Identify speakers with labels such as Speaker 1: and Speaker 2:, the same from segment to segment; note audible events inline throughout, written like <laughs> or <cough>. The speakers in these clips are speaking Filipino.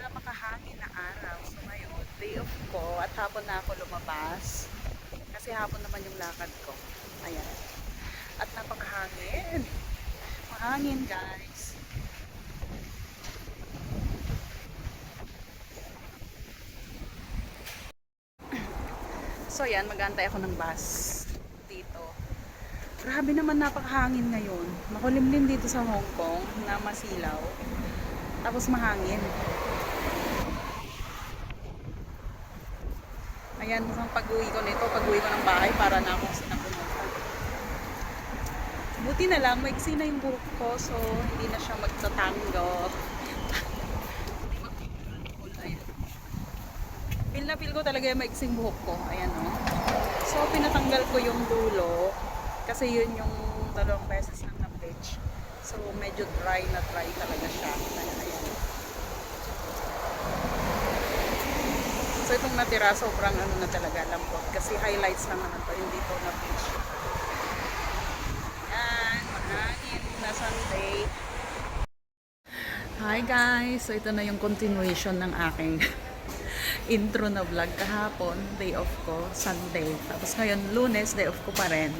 Speaker 1: Napakahangin na araw. So ngayon, day off ko at hapon na ako lumabas. Kasi hapon naman yung lakad ko. Ayan. At napakahangin. Mahangin guys. So yan, magantay ako ng bus dito. Grabe naman napakahangin ngayon. Makulimlim dito sa Hong Kong na masilaw. Tapos mahangin. Ayan, mukhang pag-uwi ko nito, pag-uwi ko ng bahay para na akong sinapumunta. Buti na lang, maiksi na yung buhok ko, so hindi na siya magtatango. Feel na feel ko talaga yung maiksing buhok ko. Ayan o. So, pinatanggal ko yung dulo. Kasi yun yung dalawang beses lang na-bleach. So, medyo dry na dry talaga siya. Ayan, ayan. So, itong natira, sobrang ano na talaga, lambot. Kasi highlights lang naman to, hindi to na-bleach. Ayan, mahangin na Sunday. Hi guys! So, ito na yung continuation ng aking <laughs> intro na vlog kahapon, day off ko, Sunday. Tapos ngayon, lunes, day off ko pa rin.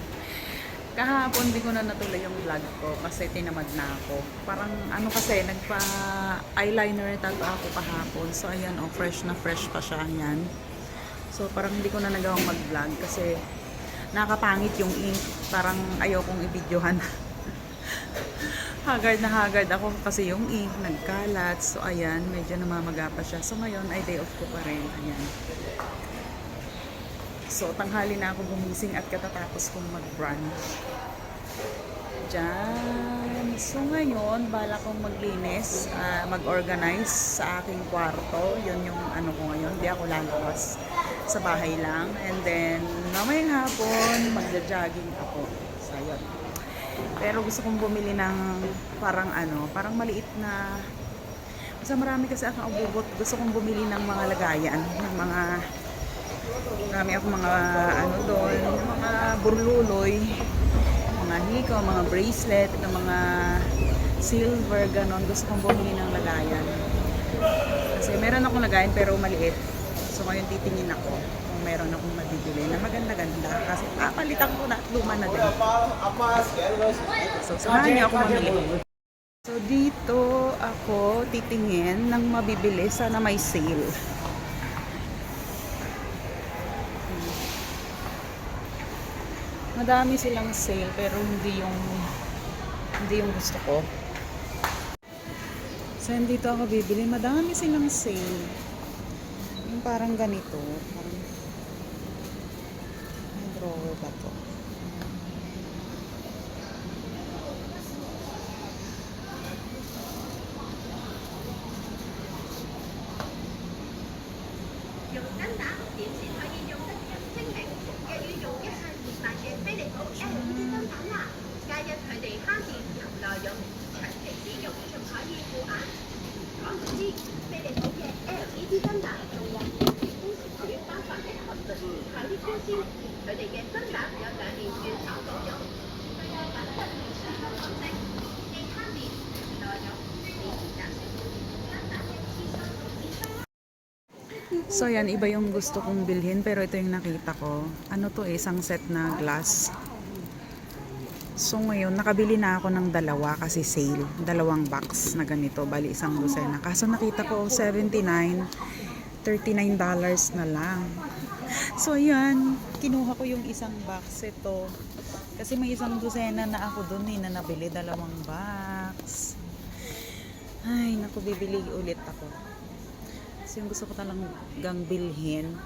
Speaker 1: Kahapon, di ko na natuloy yung vlog ko kasi tinamad na ako. Parang ano kasi, nagpa-eyeliner tattoo ako kahapon. So, ayan, oh, fresh na fresh pa siya. Yan. So, parang hindi ko na nagawang mag-vlog kasi nakapangit yung ink. Parang ayaw kong i-videohan. <laughs> haggard na haggard ako kasi yung ink nagkalat. So, ayan, medyo namamaga pa siya. So, ngayon ay day off ko pa rin. Ayan. So, tanghali na ako gumising at katatapos kong mag-brunch. Diyan. So, ngayon, bala kong maglinis, ah, mag-organize sa aking kwarto. Yun yung ano ko ngayon. Hindi ako lalabas sa bahay lang. And then, mamayang hapon, magja-jogging ako. So, yun. Pero gusto kong bumili ng parang ano, parang maliit na Basta marami kasi akong ububot. Gusto kong bumili ng mga lagayan, ng mga marami akong mga ano doon, mga burluloy, mga hiko, mga bracelet, ng mga silver, ganon. Gusto kong bumili ng lagayan. Kasi meron akong lagayan pero maliit. So ngayon titingin ako kung meron akong mabibili na maganda-ganda. Kasi papalitan ko na luma na din. So samahan niyo ako mamili. So dito ako titingin ng mabibili sana may sale. Madami silang sale pero hindi yung hindi yung gusto ko. So dito ako bibili, madami silang sale. Yung parang ganito, parang ang drawer ba to? So yan, iba yung gusto kong bilhin pero ito yung nakita ko. Ano to eh, isang set na glass. So ngayon, nakabili na ako ng dalawa kasi sale. Dalawang box na ganito, bali isang dosena. Kaso nakita ko 79, 39 dollars na lang. <laughs> So yan, kinuha ko yung isang box ito. Kasi may isang dosena na ako dun eh, na nabili dalawang box. Ay, naku, bibili ulit ako. Kasi yung gusto ko talagang bilhin,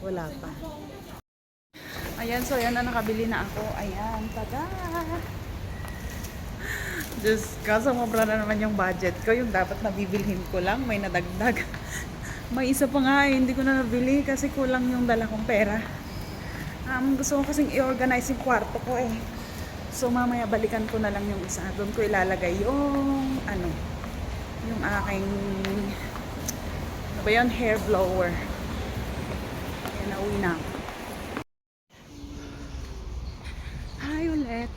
Speaker 1: wala pa. Ayan, so ayan na nakabili na ako. Ayan, tada! Diyos ka, sumobra na naman yung budget ko. Yung dapat nabibilhin ko lang, may nadagdag. <laughs> May isa pa nga, eh, hindi ko na nabili kasi kulang yung dala kong pera. Um, gusto ko kasing i-organize yung kwarto ko eh. So mamaya balikan ko na lang yung isa. Doon ko ilalagay yung ano, yung aking ba yun? Hair blower. Kaya nauwi na. Hi ulit.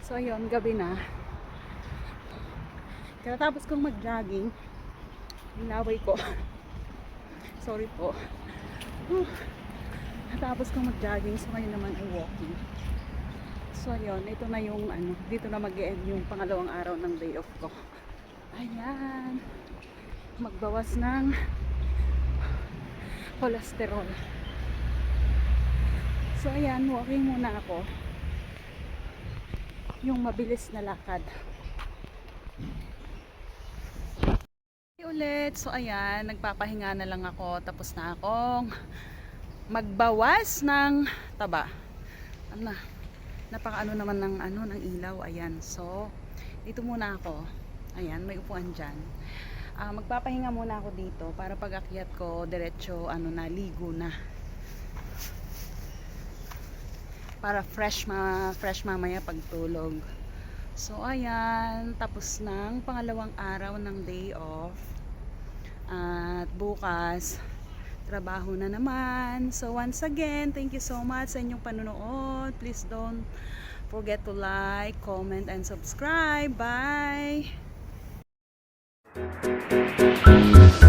Speaker 1: So ayun, gabi na. Katapos kong mag-jogging, inaway ko. <laughs> Sorry po. Whew. Natapos kong mag-jogging, so ngayon naman ay walking. So ayun, ito na yung ano, dito na mag-end yung pangalawang araw ng day off ko. Ayan. Magbawas ng cholesterol. So ayan, walking muna ako. Yung mabilis na lakad. Hey ulit. So ayan, nagpapahinga na lang ako. Tapos na akong magbawas ng taba. Ano na? Napaka ano naman ng ano ng ilaw. Ayan. So dito muna ako. Ayan, may upuan diyan. Ah, magpapahinga muna ako dito para pag akyat ko diretso ano na ligo na. Para fresh ma fresh mamaya pagtulog. So ayan, tapos ng pangalawang araw ng day off. At bukas, trabaho na naman. So once again, thank you so much sa inyong panonood. Please don't forget to like, comment, and subscribe. Bye! Thank you.